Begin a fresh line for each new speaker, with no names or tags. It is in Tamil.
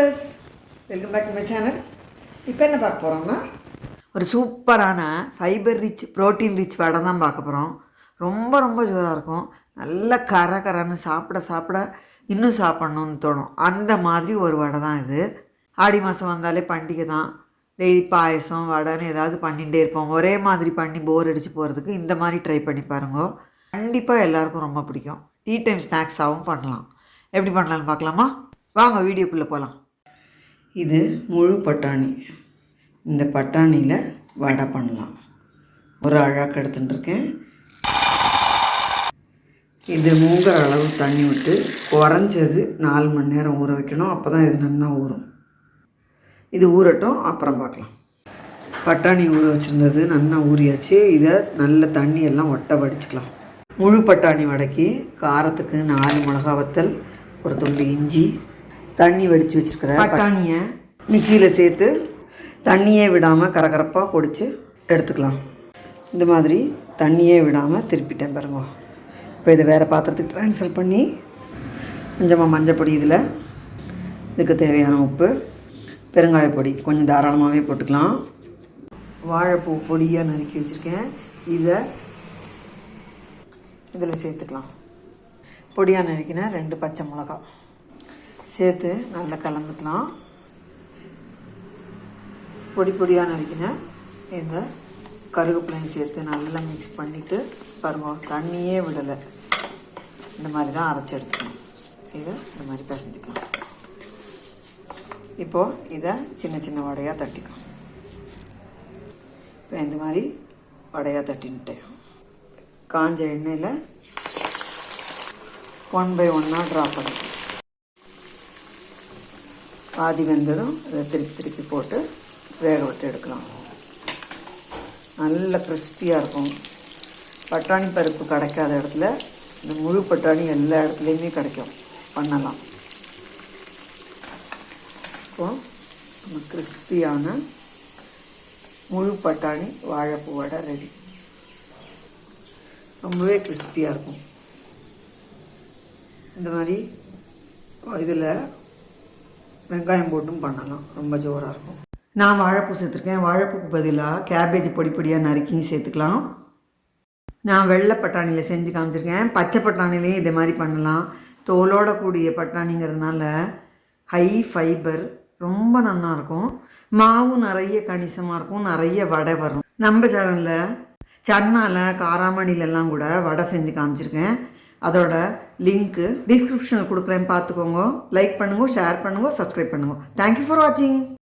Viewers welcome back to my channel இப்போ என்ன பார்க்க போகிறோம்னா ஒரு சூப்பரான fibre rich protein rich vada தான் பார்க்க போகிறோம் ரொம்ப ரொம்ப ஜோராக இருக்கும். நல்ல கர கரன்னு சாப்பிட சாப்பிட இன்னும் சாப்பிட்ணுன்னு தோணும். அந்த மாதிரி ஒரு வடை தான் இது. ஆடி மாதம் வந்தாலே பண்டிகை தான். டெய்லி பாயசம் வடைன்னு ஏதாவது பண்ணிகிட்டே இருப்போம். ஒரே மாதிரி பண்ணி போர் அடித்து போகிறதுக்கு இந்த மாதிரி ட்ரை பண்ணி பாருங்க. கண்டிப்பாக எல்லாருக்கும் ரொம்ப பிடிக்கும். டீ டைம் ஸ்நாக்ஸாகவும் பண்ணலாம். எப்படி பண்ணலான்னு பார்க்கலாமா? வாங்க வீடியோக்குள்ளே போகலாம் இது முழு பட்டாணி. இந்த பட்டாணியில் வடை பண்ணலாம். ஒரு அழாக்கு எடுத்துட்டுருக்கேன் இது மூங்குற அளவு தண்ணி விட்டு குறைஞ்சது நாலு மணி நேரம் ஊற வைக்கணும். அப்போ தான் இது நல்லா ஊறும். இது ஊறட்டும் அப்புறம் பார்க்கலாம். பட்டாணி ஊற வச்சுருந்தது நல்லா ஊறியாச்சு. இதை நல்ல தண்ணியெல்லாம் ஒட்ட வடிச்சுக்கலாம். முழு பட்டாணி வடக்கி காரத்துக்கு நாலு மிளகா வத்தல் ஒரு துண்டு இஞ்சி தண்ணி வடித்து வச்சுருக்கிற பட்டாணியை. மிக்சியில் சேர்த்து தண்ணியே விடாமல் கரகரப்பாக பொடிச்சு எடுத்துக்கலாம். இந்த மாதிரி தண்ணியே விடாமல் திருப்பிட்டேன் பாருங்க. இப்போ இதை வேறு பாத்திரத்துக்கு ட்ரான்ஸ்ஃபர் பண்ணி கொஞ்சமாக மஞ்சள் பொடி இதில் இதுக்கு தேவையான உப்பு பெருங்காய பொடி கொஞ்சம் தாராளமாகவே போட்டுக்கலாம். வாழைப்பூ பொடியாக நறுக்கி வச்சுருக்கேன். இதை இதில் சேர்த்துக்கலாம். பொடியாக நறுக்கின ரெண்டு பச்சை மிளகா சேர்த்து நல்லா கலந்துக்கலாம். பொடி பொடியாக நறுக்கின இந்த கருவேப்பிலையும் சேர்த்து நல்லா மிக்ஸ் பண்ணிவிட்டு பருவம் தண்ணியே விடலை. இந்த மாதிரி தான் அரைச்சி எடுத்துக்கணும். இதை இந்த மாதிரி பிசைஞ்சிக்கலாம். இப்போது இதை சின்ன சின்ன வடையாக தட்டிக்கணும் இப்போ இந்த மாதிரி வடையாக தட்டின்ட்டேன் காஞ்ச எண்ணெயில் ஒன் பை ஒன்னாக ட்ரா பண்ணிக்கலாம். பாதி வெந்ததும் இதை திருப்பி திருப்பி போட்டு வேக விட்டு எடுக்கலாம். நல்ல கிறிஸ்பியாக இருக்கும். பட்டாணி பருப்பு கிடைக்காத இடத்துல இந்த முழு பட்டாணி எல்லா இடத்துலையுமே கிடைக்கும். பண்ணலாம். இப்போ நம்ம கிறிஸ்பியான முழு பட்டாணி வாழைப்பூ வடை ரெடி ரொம்பவே கிறிஸ்பியாக இருக்கும். இந்த மாதிரி இதில் வெங்காயம் போட்டும் பண்ணலாம். ரொம்ப ஜோராக இருக்கும். நான் வாழைப்பூ சேர்த்துருக்கேன். வாழைப்பூக்கு பதிலாக கேபேஜ் பொடி பொடியாக நறுக்கியும் சேர்த்துக்கலாம். நான் வெள்ளை பட்டாணியில் செஞ்சு காமிச்சிருக்கேன். பச்சை பட்டாணிலையும் இதே மாதிரி பண்ணலாம். தோலோட கூடிய பட்டாணிங்கிறதுனால ஹை ஃபைபர் ரொம்ப நல்லாயிருக்கும் மாவும் நிறைய கணிசமாக இருக்கும். நிறைய வடை வரும். நம்ம சேனலில் சன்னால காராமணிலெல்லாம் கூட வடை செஞ்சு காமிச்சிருக்கேன். அதோட லிங்க்கு டிஸ்கிரிப்ஷனில் கொடுக்குறேன். பார்த்துக்கோங்க. லைக் பண்ணுங்க ஷேர் பண்ணுங்க சப்ஸ்கிரைப் பண்ணுங்க. தேங்க்யூ ஃபார் வாட்சிங்